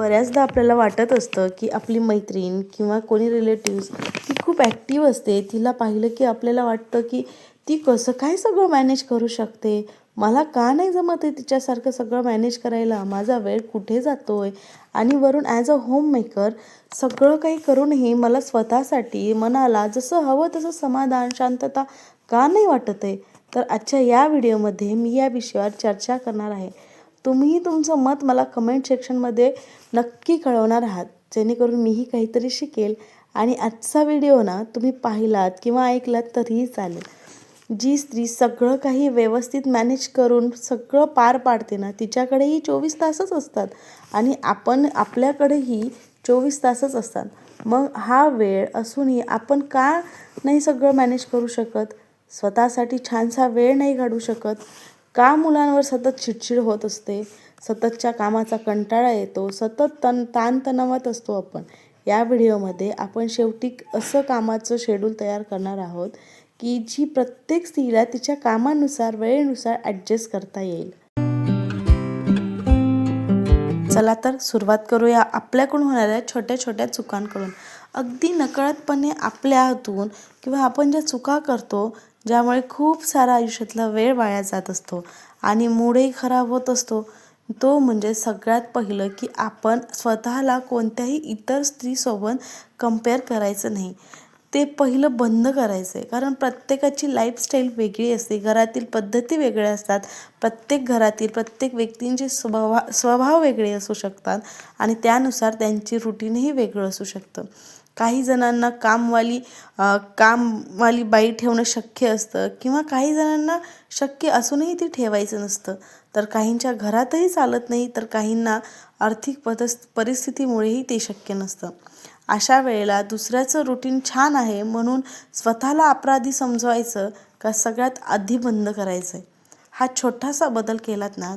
बऱ्याचदा आपल्याला वाटत असतं की आपली मैत्रीण किंवा कोणी रिलेटिव्स ती खूप ॲक्टिव्ह असते. तिला पाहिलं की आपल्याला वाटतं की ती कसं काय सगळं मॅनेज करू शकते? मला का नाही जमत आहे तिच्यासारखं सगळं मॅनेज करायला? माझा वेळ कुठे जातो आहे आणि वरून ॲज अ होम मेकर सगळं काही करूनही मला स्वतःसाठी मनाला जसं हवं तसं समाधान शांतता का नाही वाटत आहे? तर आजच्या या व्हिडिओमध्ये मी या विषयावर चर्चा करणार आहे. तुम्हीही तुमचं मत मला कमेंट सेक्शनमध्ये नक्की कळवणार आहात. जेणेकरून मीही काहीतरी शिकेल. आणि आजचा व्हिडिओ ना तुम्ही पाहिलात किंवा ऐकलात तरीही चालेल. जी स्त्री सगळं काही व्यवस्थित मॅनेज करून सगळं पार पाडते ना तिच्याकडेही चोवीस तासच असतात. आणि आपण आपल्याकडेही चोवीस तासच असतात. मग हा वेळ असूनही आपण का नाही सगळं मॅनेज करू शकत? स्वतःसाठी छानसा वेळ नाही काढू शकत? का मुलांवर सतत चिडचिड होत असते? सततच्या कामाचा कंटाळा येतो सतत तण ताणतणावात असतो आपण. या व्हिडिओमध्ये आपण शेवटी असं कामाचं शेड्यूल तयार करणार आहोत की जी प्रत्येक स्त्रीला तिच्या कामानुसार वेळेनुसार ॲडजस्ट करता येईल. चला तर सुरुवात करूया आपल्याकडून होणाऱ्या छोट्या छोट्या चुकांकडून. अगदी नकळतपणे आपल्या हातून किंवा आपण ज्या चुका करतो ज्यामुळे खूप सारा आयुष्यातला वेळ वाया जात असतो आणि मूडही खराब होत असतो. तो म्हणजे सगळ्यात पहिलं की आपण स्वतःला कोणत्याही इतर स्त्रीसोबत कंपेअर करायचं नाही. ते पहिलं बंद करायचं आहे कारण प्रत्येकाची लाईफस्टाईल वेगळी असते. घरातील पद्धती वेगळ्या असतात. प्रत्येक घरातील प्रत्येक व्यक्तींचे स्वभाव स्वभाव वेगळे असू शकतात आणि त्यानुसार त्यांची रुटीनही वेगळं असू शकतं. काही जणांना कामवाली कामवाली बाई ठेवणं शक्य असतं किंवा काही जणांना शक्य असूनही ती ठेवायचं नसतं. तर काहींच्या घरातही चालत नाही तर काहींना आर्थिक पदस् परिस्थितीमुळेही ते शक्य नसतं. अशा वेळेला दुसऱ्याचं रुटीन छान आहे म्हणून स्वतःला अपराधी समजवायचं का सगळ्यात आधी बंद करायचं आहे हा छोटासा बदल केलात ना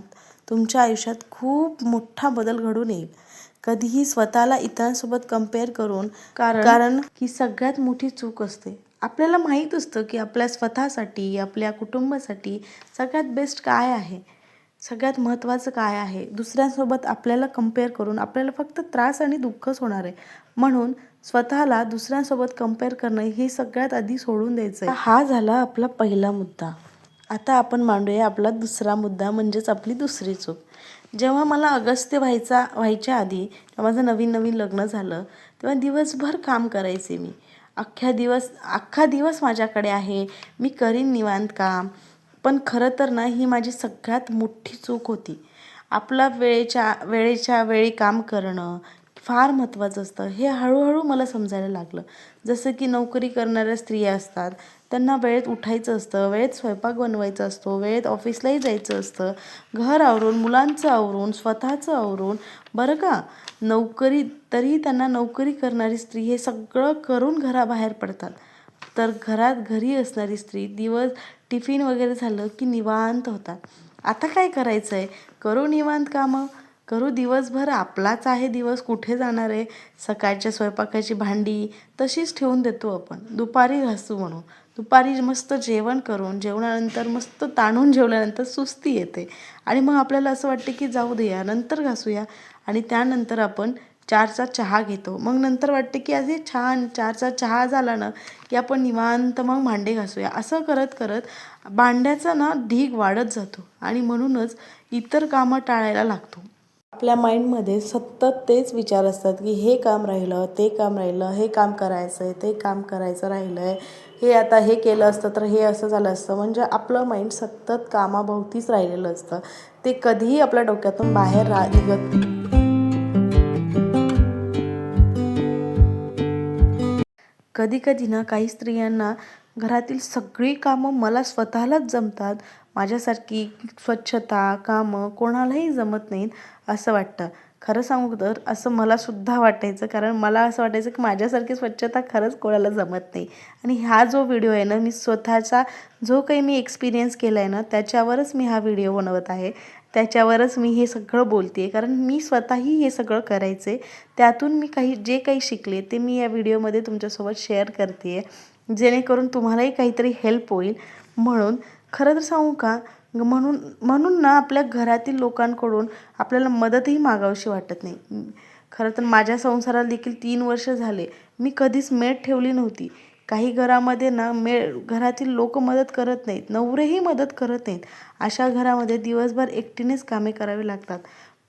तुमच्या आयुष्यात खूप मोठा बदल घडून येईल. कधीही स्वतःला इतरांसोबत कंपेअर करून कारण कारण ही सगळ्यात मोठी चूक असते. आपल्याला माहीत असतं की आपल्या स्वतःसाठी आपल्या कुटुंबासाठी सगळ्यात बेस्ट काय आहे? सगळ्यात महत्त्वाचं काय आहे? दुसऱ्यांसोबत आपल्याला कंपेअर करून आपल्याला फक्त त्रास आणि दुःखच होणार आहे. म्हणून स्वतःला दुसऱ्यांसोबत कंपेअर करणं हे सगळ्यात आधी सोडून द्यायचं आहे हा झाला आपला पहिला मुद्दा. आता आपण मांडूया आपला दुसरा मुद्दा म्हणजेच आपली दुसरी चूक. जेव्हा मला अगस्त्य व्हायचा व्हायच्या आधी माझं नवीन नवीन लग्न झालं तेव्हा दिवसभर काम करायचे मी. अख्ख्या दिवस अख्खा दिवस माझ्याकडे आहे. मी करीन निवांत काम. पण खरं तर ना ही माझी सगळ्यात मोठी चूक होती. आपला वेळेच्या वेळेच्या वेळी काम करणं फार महत्त्वाचं असतं. हे हळूहळू मला समजायला लागलं. जसं की नोकरी करणाऱ्या स्त्रिया असतात त्यांना वेळेत उठायचं असतं वेळेत स्वयंपाक बनवायचा असतो वेळेत ऑफिसलाही जायचं असतं. घर आवरून मुलांचं आवरून स्वतःचं आवरून बरं का? नोकरी तरी त्यांना नोकरी करणारी स्त्री हे सगळं करून घराबाहेर पडतात. तर घरात घरी असणारी स्त्री दिवस टिफिन वगैरे झालं की निवांत होतात. आता काय करायचं आहे करू निवांत कामं? करू दिवसभर? आपलाच आहे दिवस. कुठे जाणार आहे? सकाळच्या स्वयंपाकाची भांडी तशीच ठेवून देतो आपण. दुपारी घासू म्हणून. दुपारी मस्त जेवण करून जेवणानंतर मस्त ताणून जेवल्यानंतर सुस्ती येते. आणि मग आपल्याला असं वाटते की जाऊ दे या नंतर घासूया. आणि त्यानंतर आपण चारचा चहा घेतो. मग नंतर वाटते की आधी छान चारचा चहा झाला ना की आपण निवांत मग भांडे घासूया. असं करत करत भांड्याचा ना ढीग वाढत जातो. आणि म्हणूनच इतर कामं टाळायला लागतो. आपल्या माइंडमध्ये सतत तेच विचार असतात की हे काम राहिलं ते काम राहिलं हे काम करायचं आहे ते काम करायचं राहिलं आहे हे आता हे केलं असतं तर हे असं झालं असतं. म्हणजे आपलं माइंड सतत कामाभोवतीच राहिलेलं असतं. ते कधीही आपल्या डोक्यातून बाहेर रा निघत कधी कधी ना काही स्त्रियांना घरातील सगळी कामं मला स्वतःलाच जमतात. माझ्यासारखी स्वच्छता कामं कोणालाही जमत नाहीत असं वाटतं. खरं सांगू तर असं मला सुद्धा वाटायचं कारण मला असं वाटायचं की माझ्यासारखी स्वच्छता खरंच कोणाला जमत नाही. आणि हा जो व्हिडिओ आहे ना मी स्वतःचा जो काही मी एक्सपिरियन्स केला आहे ना त्याच्यावरच मी हा व्हिडिओ बनवत आहे. त्याच्यावरच मी हे सगळं बोलते आहे कारण मी स्वतःही हे सगळं करायचे त्यातून मी काही जे काही शिकले ते मी या व्हिडिओमध्ये तुमच्यासोबत शेअर करते आहे जेणेकरून तुम्हालाही काहीतरी हेल्प होईल. म्हणून खरं तर सांगू का म्हणून म्हणून ना आपल्या घरातील लोकांकडून आपल्याला मदतही मागावीशी वाटत नाही. खरं तर माझ्या संसाराला देखील तीन वर्ष झाले. मी कधीच मेड ठेवली नव्हती. काही घरामध्ये ना मे घरातील लोक मदत करत नाहीत. नवरेही मदत करत नाहीत. अशा घरामध्ये दिवसभर एकटीनेच कामे करावी लागतात.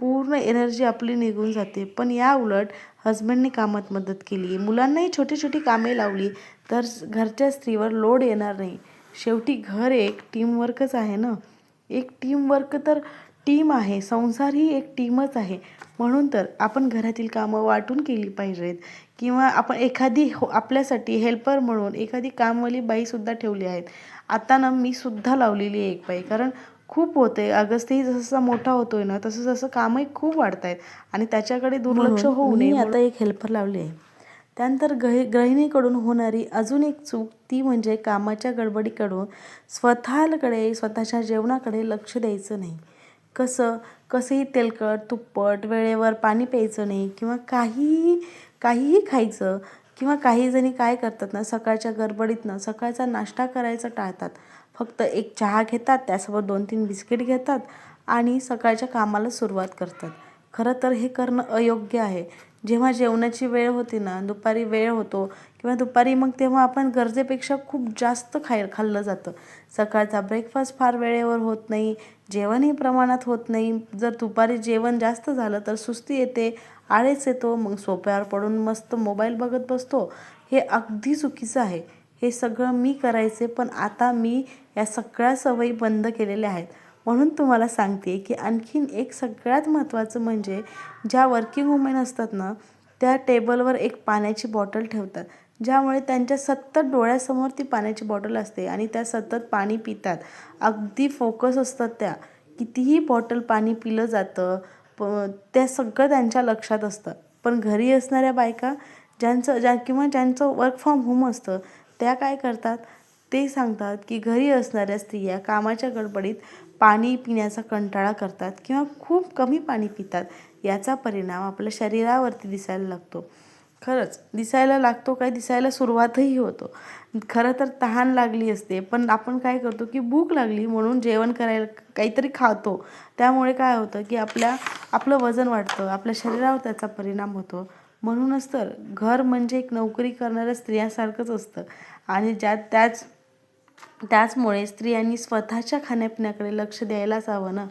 पूर्ण एनर्जी आपली निघून जाते. पण या उलट हजबंडनी कामात मदत केली. मुलांनाही छोटी छोटी कामे लावली. तर घरच्या स्त्रीवर लोड येणार नाही. शेवटी घर एक टीमवर्कच आहे ना? एक टीमवर्क तर टीम आहे. संसार ही एक टीमच आहे. म्हणून तर आपण घरातील कामं वाटून केली पाहिजेत. किंवा आपण एखादी हो आपल्यासाठी हेल्पर म्हणून एखादी कामवाली बाईसुद्धा ठेवली आहेत. आता ना मी सुद्धा लावलेली आहे एक बाई. कारण खूप होते अगस्त्यही जसं मोठा होतोय ना तसं जसं कामही खूप वाढत आहेत आणि त्याच्याकडे दुर्लक्ष होऊ नये. आता एक हेल्पर लावली आहे. त्यानंतर गह गृहिणीकडून होणारी अजून एक चूक ती म्हणजे कामाच्या गडबडीकडून स्वतःकडे स्वतःच्या जेवणाकडे लक्ष द्यायचं नाही. कसं? कसंही तेलकट तुप्पट वेळेवर पाणी प्यायचं नाही किंवा काहीही काहीही खायचं किंवा काही जणी काय करतात ना सकाळच्या गडबडीतनं सकाळचा नाश्ता करायचा टाळतात. फक्त एक चहा घेतात त्यासोबत दोन तीन बिस्किट घेतात आणि सकाळच्या कामाला सुरुवात करतात. खरं तर हे करणं अयोग्य आहे. जेव्हा जेवणाची वेळ होती ना दुपारी वेळ होतो किंवा दुपारी मग तेव्हा आपण गरजेपेक्षा खूप जास्त खाय खाल्लं जातं. सकाळचा ब्रेकफास्ट फार वेळेवर होत नाही जेवणही प्रमाणात होत नाही. जर दुपारी जेवण जास्त झालं तर सुस्ती येते आळेच येतो मग सोप्यावर पडून मस्त मोबाईल बघत बसतो. हे अगदी चुकीचं आहे. हे सगळं मी करायचे पण आता मी या सगळ्या सवयी बंद केलेल्या आहेत. म्हणून तुम्हाला सांगते की आणखीन एक सगळ्यात महत्त्वाचं म्हणजे ज्या वर्किंग वुमेन असतात ना त्या टेबलवर एक पाण्याची बॉटल ठेवतात. ज्यामुळे त्यांच्या सतत डोळ्यासमोर ती पाण्याची बॉटल असते आणि त्या सतत पाणी पितात. अगदी फोकस असतात त्या. कितीही बॉटल पाणी पिलं जातं प त्या सगळं त्यांच्या लक्षात असतं. पण घरी असणाऱ्या बायका ज्यांचं ज्या किंवा ज्यांचं वर्क फ्रॉम होम असतं त्या काय करतात? ते सांगतात की घरी असणाऱ्या स्त्रिया कामाच्या गडबडीत पाणी पिण्याचा कंटाळा करतात किंवा खूप कमी पाणी पितात याचा परिणाम आपल्या शरीरावरती दिसायला लागतो. खरंच दिसायला लागतो काय? दिसायला सुरुवातही होतो. खरं तर तहान लागली असते पण आपण काय करतो की भूक लागली म्हणून जेवण करायला काहीतरी खातो. त्यामुळे काय होतं की आपल्या आपलं वजन वाढतं आपल्या शरीरावर त्याचा परिणाम होतो. म्हणूनच तर घर म्हणजे एक नोकरी करणाऱ्या स्त्रियासारखंच असतं. आणि ज्यात त्याच त्याचमुळे स्त्रियांनी स्वतःच्या खाण्यापिण्याकडे लक्ष द्यायलाच हवं ना?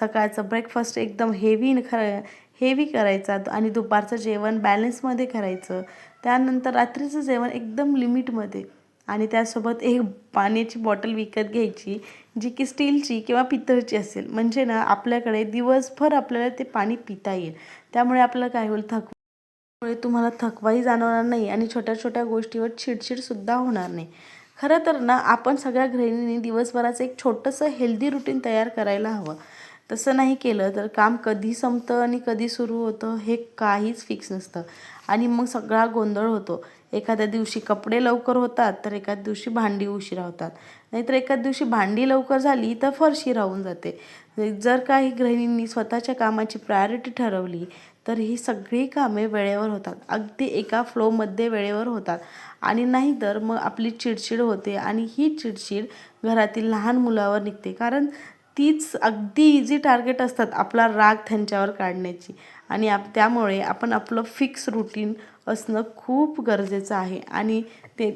सकाळचं ब्रेकफास्ट एकदम हेवी खर हेवी करायचा आणि दुपारचं जेवण बॅलन्समध्ये करायचं. त्यानंतर रात्रीचं जेवण एकदम लिमिटमध्ये आणि त्यासोबत एक पाण्याची बॉटल विकत घ्यायची जी की स्टीलची किंवा पितळची असेल. म्हणजे ना आपल्याकडे दिवसभर आपल्याला ते पाणी पिता येईल. त्यामुळे आपल्याला काय होईल? थक मुळे तुम्हाला थकवाही जाणवणार नाही आणि छोट्या छोट्या गोष्टीवर चिडचिडसुद्धा होणार नाही. खरं तर ना आपण सगळ्या गृहिणींनी दिवसभराचं एक छोटंसं हेल्दी रुटीन तयार करायला हवं. तसं नाही केलं तर काम कधी संपतं आणि कधी सुरू होतं हे काहीच फिक्स नसतं. आणि मग सगळा गोंधळ होतो. एखाद्या दिवशी कपडे लवकर होतात तर एखाद्या दिवशी भांडी उशिरा होतात. नाहीतर एखाद्या दिवशी भांडी लवकर झाली तर फरशी राहून जाते. जर काही गृहिणींनी स्वतःच्या कामाची प्रायोरिटी ठरवली तर ही सगळी कामे वेळेवर होतात. अगदी एका फ्लोमध्ये वेळेवर होतात. आणि नाहीतर मग आपली चिडचिड होते आणि ही चिडचिड घरातील लहान मुलावर निघते. कारण तीच अगदी इझी टार्गेट असतात आपला राग त्यांच्यावर काढण्याची. आणि आप त्यामुळे आपण आपलं फिक्स रुटीन असणं खूप गरजेचं आहे. आणि ते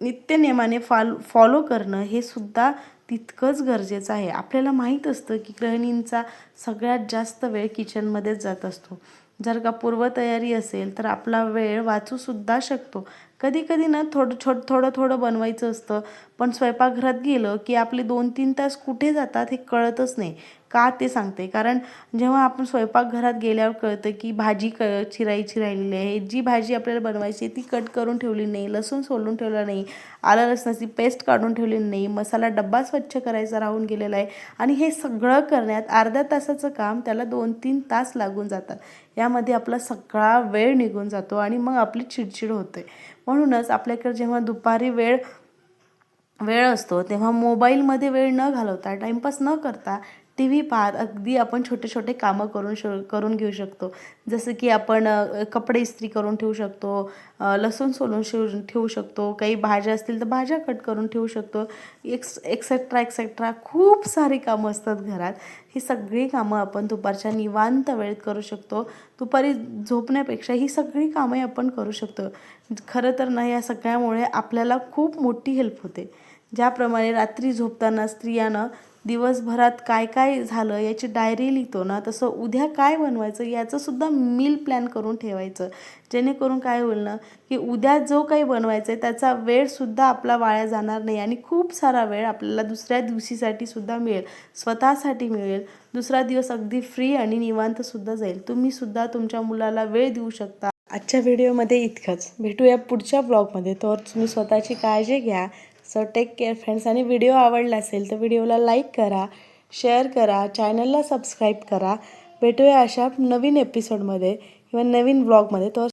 नित्यनेमाने फॉल फॉलो करणं हे सुद्धा तितकंच गरजेचं आहे. आपल्याला माहीत असतं की गृहिणींचा सगळ्यात जास्त वेळ किचनमध्येच जात असतो. जर का पूर्वतयारी असेल तर आपला वेळ वाचूसुद्धा शकतो. कधी कधी ना थोडं छोट थोडं थोडं बनवायचं असतं. पण स्वयंपाकघरात गेलं की आपले दोन तीन तास कुठे जातात हे कळतच नाही. का ते सांगते? कारण जेव्हा आपण स्वयंपाकघरात गेल्यावर कळतं की भाजी क चिरायची राहिलेली आहे. जी भाजी आपल्याला बनवायची आहे ती कट करून ठेवली नाही लसूण सोलून ठेवला नाही आलं लसणाची पेस्ट काढून ठेवली नाही मसाला डब्बा स्वच्छ करायचा राहून गेलेला आहे आणि हे सगळं करण्यात अर्ध्या तासाचं काम त्याला दोन तीन तास लागून जातात. यामध्ये आपला सगळा वेळ निघून जातो आणि मग आपली चिडचिड होते. म्हणूनच आपल्याकडे जेव्हा दुपारी वेळ वेळ असतो तेव्हा मोबाईलमध्ये वेळ न घालवता टाईमपास न करता टी व्ही पाहत अगदी आपण छोटे छोटे कामं करून श करून घेऊ शकतो. जसं की आपण कपडे इस्त्री करून ठेवू शकतो लसूण सोलून शिव ठेवू शकतो काही भाज्या असतील तर भाज्या कट करून ठेवू शकतो. एक्स एक्सेट्रा एक्सेट्रा खूप सारी कामं असतात घरात. ही सगळी कामं आपण दुपारच्या निवांत वेळेत करू शकतो. दुपारी झोपण्यापेक्षा ही सगळी कामंही आपण करू शकतो. खरं तर ना या सगळ्यामुळे आपल्याला खूप मोठी हेल्प होते. ज्याप्रमाणे रात्री झोपताना स्त्रियानं दिवसभरात काय काय झालं याची डायरी लिहितो ना तसं उद्या काय बनवायचं याचंसुद्धा मील प्लॅन करून ठेवायचं. जेणेकरून काय होईल ना की उद्या जो काही बनवायचं आहे त्याचा वेळसुद्धा आपला वाया जाणार नाही आणि खूप सारा वेळ आपल्याला दुसऱ्या दिवशीसाठी सुद्धा मिळेल. स्वतःसाठी मिळेल. दुसरा दिवस अगदी फ्री आणि निवांतसुद्धा जाईल. तुम्हीसुद्धा तुमच्या मुलाला वेळ देऊ शकता. आजच्या व्हिडिओमध्ये इतकंच. भेटूया पुढच्या ब्लॉगमध्ये तर तुम्ही स्वतःची काळजी घ्या. सो टेक केअर फ्रेंड्स आणि व्हिडिओ आवडला असेल तर व्हिडिओला लाईक करा शेअर करा चॅनलला सबस्क्राईब करा. भेटूया अशा नवीन एपिसोडमध्ये किंवा नवीन ब्लॉगमध्ये तर